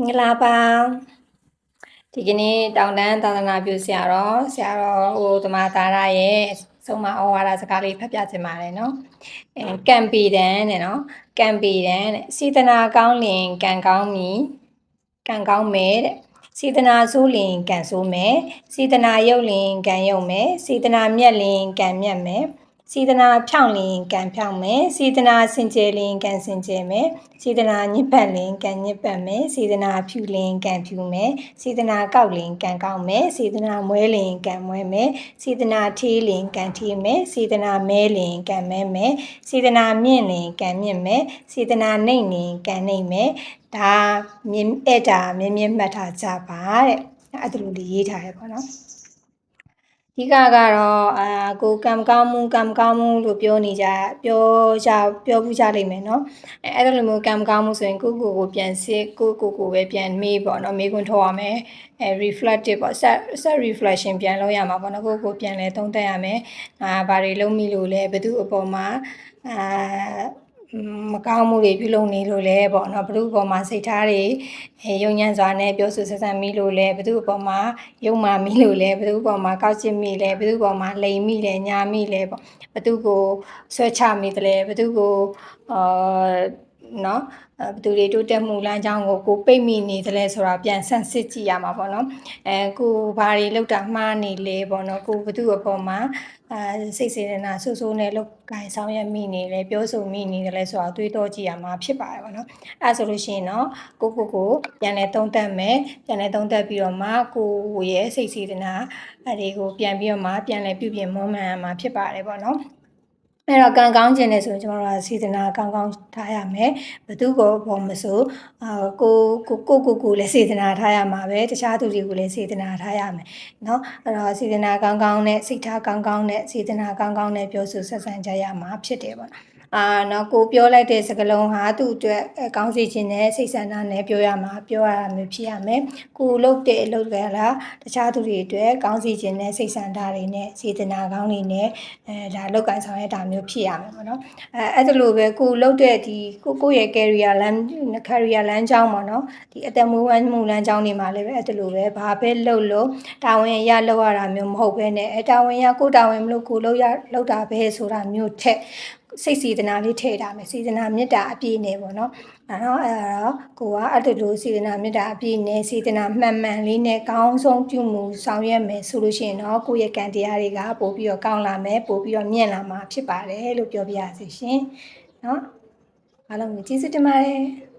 မင်္ဂလာပါဒီကနေ့တောင်တန်းသာသနာပြုဆရာတော်ဆရာတော်ဟိုဓမ္မသာရရဲ့ဆုံးမဩဝါဒစကားလေးဖတ်ပြချင်ပါတယ်နော်အဲကံပီတန်တဲ့နော်ကံပီတန်တဲ့စေတနာကောင်းလင်ကံကောင်းမီကံကောင်းမယ်တဲ့စေတနာဆိုးလင်ကံဆိုးမယ်စေတနာယုတ်လင်ကံယုတ်မယ်စေတနာမြတ်လင်ကံမြတ်မယ် စေတနာဖြောင့်လင်ကံဖြောင့်မယ်စေတနာစင်ကြယ်လင်ကံစင်ကြယ်မယ်စေတနာညစ်ပတ်လင်ကံညစ်ပတ်မယ်စေတနာဖြူလင်ကံဖြူမယ်စေတနာကောက်လင်ကံကောက်မယ်စေတနာမွဲလင်ကံမွဲမယ်စေတနာထီးလင်ကံထီးမယ်စေတနာမဲလင်ကံမဲမယ်စေတနာမြင့်လင်ကံမြင့်မယ်စေတနာနှိမ့်လင်ကံနှိမ့်မယ်ဒါမြင့်အဲ့ဒါမြင့်မြင့်မှတ်ထားကြပါတဲ့အဲ့ဒါလိုလေးရေးထားရပါတော့အ ဓိကကတော့အာကိုကံကောင်းမှုကံကောင်းမှုလို့ပြောနေကြပြောကြပြောမှုကြလိမ့်မယ်နော်အဲအဲ့လိုမျိုးကံကောင်းမှုဆိုရင်ကိုကိုကိုပြန်စစ်ကိုကိုကိုပဲပြန်မေးပေါ့နော်မေးခွန်းထုတ်ရမယ်အဲ reflective ပေါ့ set set reflection ပြန်လုပ်ရမှာပေါ့နော်ကိုကိုပြန်လဲသုံးသပ်ရမယ်အာဘာတွေလုံးမိလို့လဲဘယ်သူအပေါ်မှာအာ မကောင်းမှုတွေပြုလုပ်နေလို့လဲပေါ့နော်ဘ누구အပေါ်မှာစိတ်ထားတွေရုံညံ့စွာနဲ့ပြောဆိုဆက်ဆံမိလို့လဲဘ누구အပေါ်မှာယုံမာမိလို့လဲဘ누구အပေါ်မှာကောက်ချစ်မိလဲဘ누구အပေါ်မှာလိမ်မိလဲညာမိလဲပေါ့ဘ누구ကိုဆွဲချမိတယ်လဲဘ누구ကိုအာ နော်အဲဘယ်သူတွေတိုးတက်မှုလမ်းကြောင်းကိုကိုပိတ်မိနေတယ်လဲဆိုတာပြန်ဆန်းစစ်ကြည့်ရမှာပေါ့နော်အဲကိုဘာတွေလောက်တာမှားနေလဲပေါ့နော်ကိုဘယ်သူအပေါ်မှာအဲစိတ်စေတနာဆူဆူနဲ့လောက်ကင်ဆောင်ရမိနေလဲပြောဆိုမိနေတယ်လဲဆိုတာတွေးတောကြည့်ရမှာဖြစ်ပါတယ်ပေါ့နော်အဲဆိုလို့ရှိရင်တော့ကိုကိုကိုပြန်လဲသုံးသပ်မယ်ပြန်လဲသုံးသပ်ပြီးတော့မှကိုရဲ့စိတ်စေတနာအဲဒီကိုပြန်ပြီးတော့မှပြန်လဲပြုပြင်မွမ်းမံရမှာဖြစ်ပါတယ်ပေါ့နော် အဲ့တော့ကံကောင်းခြင်းနဲ့ဆိုရင်ကျွန်တော်တို့ကစေတနာကောင်းကောင်းထားရမယ်ဘသူကိုပေါ်မဆိုအာကိုကိုကိုကိုကိုလည်းစေတနာထားရမှာပဲတခြားသူတွေကိုလည်းစေတနာထားရမယ်เนาะအဲ့တော့စေတနာကောင်းကောင်းနဲ့စိတ်ထားကောင်းကောင်းနဲ့စေတနာကောင်းကောင်းနဲ့ပြောဆိုဆက်ဆံကြရမှာဖြစ်တယ်ပေါ့နော်အာနော်ကိုပြောလိုက်တဲ့စကားလုံးဟာသူ့အတွက်ကောင်းစေခြင်းနဲ့စိတ်ဆန္ဒနဲ့ပြောရမှာပြောရမှာဖြစ်ရမယ်ကိုလုပ်တဲ့အလုပ်ကလားတခြားသူတွေအတွက်ကောင်းစေခြင်းနဲ့စိတ်ဆန္ဒတွေနဲ့စေတနာကောင်းတွေနဲ့အဲဒါလောက်ကန်ဆောင်ရတာ မျိုးဖြစ်ရမယ်ပေါ့နော်အဲအဲ့ဒါလိုပဲကိုလုပ်တဲ့ဒီကိုကိုရဲ့ career လမ်း career လမ်းကြောင်းပေါ့နော်ဒီအသက်မွေးဝမ်းမှုလမ်းကြောင်းတွေမှာလည်းပဲအဲ့ဒါလိုပဲဘာပဲလုပ်လို့တာဝန်ရလောက်ရတာမျိုးမဟုတ်ဘဲနဲ့အဲတာဝန်ရကိုတာဝန်မလို့ကိုလုပ်ရလောက်တာပဲဆိုတာမျိုးထက် စိတ်စေတနာလေးထည့်ထားမယ်စေတနာမေတ္တာအပြည့်နဲ့ပေါ့နော်အဲတော့အဲတော့ကိုကအဲ့ဒါလိုစေတနာမေတ္တာအပြည့်နဲ့စေတနာမှန်မှန်လေးနဲ့ကောင်းဆုံးပြုမှုဆောင်ရွက်မယ်ဆိုလို့ရှိရင်တော့ကိုယ့်ရဲ့ကံတရားတွေကပို့ပြီးတော့ကောင်းလာမယ်ပို့ပြီးတော့မြင့်လာမှာဖြစ်ပါတယ်လို့ပြောပြရစီရှင်နော်အားလုံးကိုကျေးဇူးတင်ပါတယ်